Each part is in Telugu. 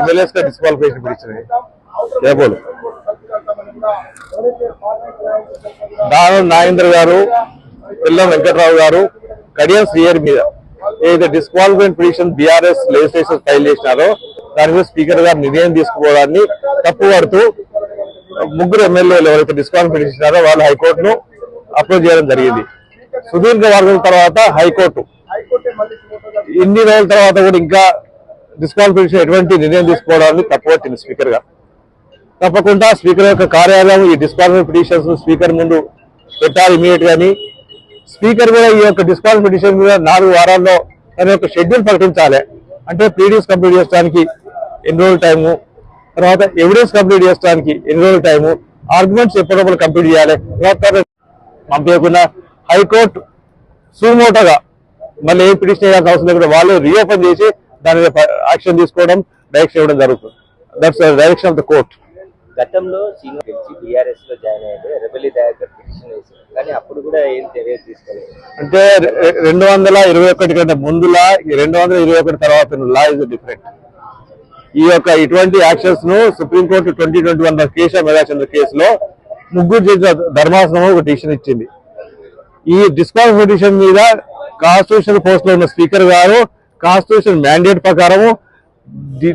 ఎమ్మెల్యేస్గా డిస్క్వాలిఫికేషన్ పిలిచినాయి ఏబోలు దానం నాగేంద్ర గారు పిల్లం వెంకట్రావు గారు కడియం శ్రీయర్ మీద ఏదైతే disqualification petition BRS legislation file చేసినారో దాని మీద స్పీకర్ గారు నిర్ణయం తీసుకోవడాన్ని తప్పుపడుతూ ముగ్గురు ఎమ్మెల్యేలు ఎవరైతే డిస్క్వాలిఫికేషన్ చేసినారో వాళ్ళు హైకోర్టును అప్రోచ్ చేయడం జరిగింది. సుదీర్ఘ వర్గం తర్వాత హైకోర్టు. ఇన్ని రోజుల తర్వాత కూడా ఇంకా డిస్క్వాలిఫికేషన్ ఎటువంటి నిర్ణయం తీసుకోవడానికి తప్పవచ్చింది స్పీకర్గా. తప్పకుండా స్పీకర్ యొక్క కార్యాలయం ఈ డిస్క్వాలిఫై పిటిషన్స్ స్పీకర్ ముందు పెట్టాలి ఇమీడియట్ గాని. స్పీకర్ కూడా ఈ యొక్క డిస్క్వాలిఫై పిటిషన్ మీద నాలుగు వారాల్లో తన యొక్క షెడ్యూల్ ప్రకటించాలి. అంటే ప్రీడియస్ కంప్లీట్ చేయడానికి ఎన్ని రోజుల టైము తర్వాత ఎవిడెన్స్ కంప్లీట్ చేయడానికి ఎన్ని రోజుల టైము ఆర్గ్యుమెంట్స్ ఎప్పటికప్పుడు కంప్లీట్ చేయాలి. పంపించకుండా హైకోర్టు సుమోటోగా మళ్ళీ ఏం పిటిషన్ చేయాల్సిన అవసరం లేకుండా వాళ్ళు రీఓపెన్ చేసి దాని మీద యాక్షన్ తీసుకోవడం డైరెక్షన్ ఇవ్వడం జరుగుతుంది. That's direction of the court గతంలో సీనియర్ గెలిచి బీఆర్ఎస్లో జాయిన్ అయ్యాడు. రెబలి దయాకర్ పిటిషన్ వేశారు కానీ అప్పుడు కూడా ఏం చర్య తీసుకోలేదు. అంటే రెండు వందల ఇరవై ఒకటి కంటే ముందులా ఈ రెండు వందల ఇరవై ఒకటి తర్వాత లా ఇస్ డిఫరెంట్ ఈ యొక్క ఇటువంటి యాక్షన్స్ను supreme court twenty twenty one Keshava Meghachandra కేసులో ముగ్గురు జడ్జిల ధర్మాసనం ఒక డిసిషన్ ఇచ్చింది. ఈ డిస్క్వాలిఫికేషన్ మీద కాన్స్టిట్యూషన్ పోస్ట్లో ఉన్న స్పీకర్ గారు కాన్స్టిట్యూషన్ మ్యాండేట్ ప్రకారము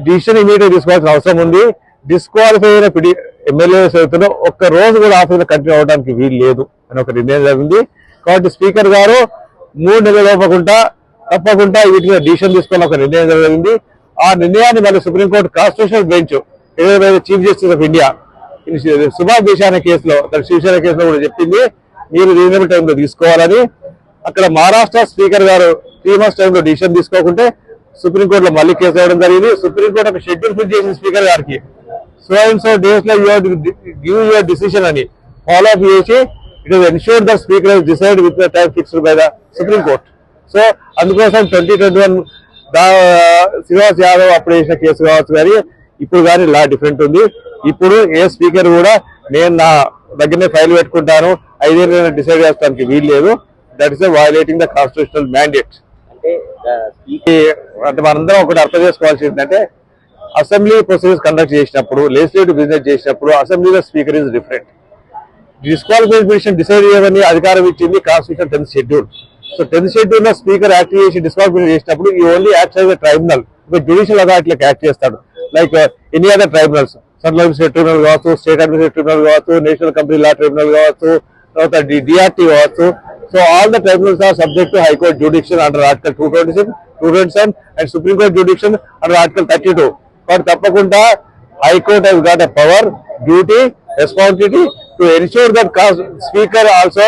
డిసిషన్ ఇమీడియట్ తీసుకోవాల్సిన అవసరం ఉంది. డిస్క్వాలిఫై అయిన పిడి ఎమ్మెల్యే అవుతున్న ఒక్క రోజు కూడా ఆఫీస్ కంటిన్యూ అవడానికి వీలు లేదు అని ఒక నిర్ణయం జరిగింది. కాబట్టి స్పీకర్ గారు మూడు నెలలు లోపకుండా తప్పకుండా వీటి మీద డిసిషన్ తీసుకున్న ఒక నిర్ణయం జరిగింది. ఆ నిర్ణయాన్ని మళ్ళీ సుప్రీంకోర్టు కాన్స్టిట్యూషనల్ బెంచ్ ఏదైతే chief justice of India Subhash దేశాన కేసులో తన శివసేన కేసులో కూడా చెప్పింది. మీరు రీజనబుల్ టైంలో తీసుకోవాలని. అక్కడ మహారాష్ట్ర స్పీకర్ గారు త్రీ మంత్స్ టైంలో డిసిషన్ తీసుకోకుంటే సుప్రీంకోర్టులో మళ్ళీ కేసు వేయడం జరిగింది. సుప్రీంకోర్టు ఒక షెడ్యూల్ ఫిక్స్ చేసింది స్పీకర్ గారికి. సో అండ్ సో డేస్లో యువర్ గివ్ యువర్ డిసిషన్ అని ఫాలో అప్ చేసి it is ensure the speaker decide with time fixed by the supreme court so అందుకోసం twenty twenty one Srinivas Yadav అప్పుడు వేసిన కేసు కావచ్చు కానీ ఇప్పుడు కానీ లా డిఫరెంట్ ఉంది. ఇప్పుడు ఏ స్పీకర్ కూడా నేను నా దగ్గరనే ఫైల్ పెట్టుకుంటాను ఐదేళ్ళు డిసైడ్ చేస్తానికి వీలు లేదు. That is violating the constitutional mandate అంటే అంటే మనందరం ఒకటి అర్థం చేసుకోవాల్సి ఏంటంటే అసెంబ్లీ ప్రొసీజర్స్ కండక్ట్ చేసినప్పుడు లెజిస్లేటివ్ బిజినెస్ చేసినప్పుడు అసెంబ్లీలో speaker is different disqualification decide చేయమని అధికారం ఇచ్చింది constitution tenth schedule so tenth షెడ్యూల్లో స్పీకర్ యాక్ట్ చేసి డిస్క్వాలిఫికేషన్ చేసినప్పుడు ఈ ఓన్లీ యాక్ట్ యాజ్ ట్రైబ్యునల్ ఒక జ్యుడిషియల్ అథారిటీలకు యాక్ట్ చేస్తాడు. Like any other tribunals central administrate tribunal కావచ్చు స్టేట్ అడ్మినిస్ట్రేట్ ట్రిబ్యునల్ కావచ్చు నేషనల్ కంపెనీ లా ట్రిబ్యునల్ కావచ్చు తర్వాత డిఆర్టీ కావచ్చు so all the tribunals are subject to high court under under article twenty six to twenty seven and supreme court jurisdiction under article thirty two కాబట్టి తప్పకుండా has got a power, duty, responsibility to ensure that cons- speaker also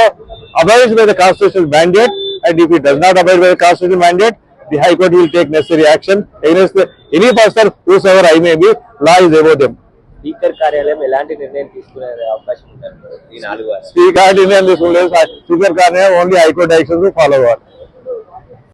abides by the constitutional mandate and if he does not abide by the constitutional mandate, the high court will take necessary action against any person whosoever I may be, law is above them. Speaker కార్యాలయం ఎలాంటి నిర్ణయం తీసుకునే అవకాశం ఉంటుంది ఈ నాలుగు వారాలు. నిర్ణయం తీసుకోలేదు స్పీకర్ కార్యాలయం ఓన్లీ హైకోర్టు యాక్షన్ ఫాలో అవ్వాలి.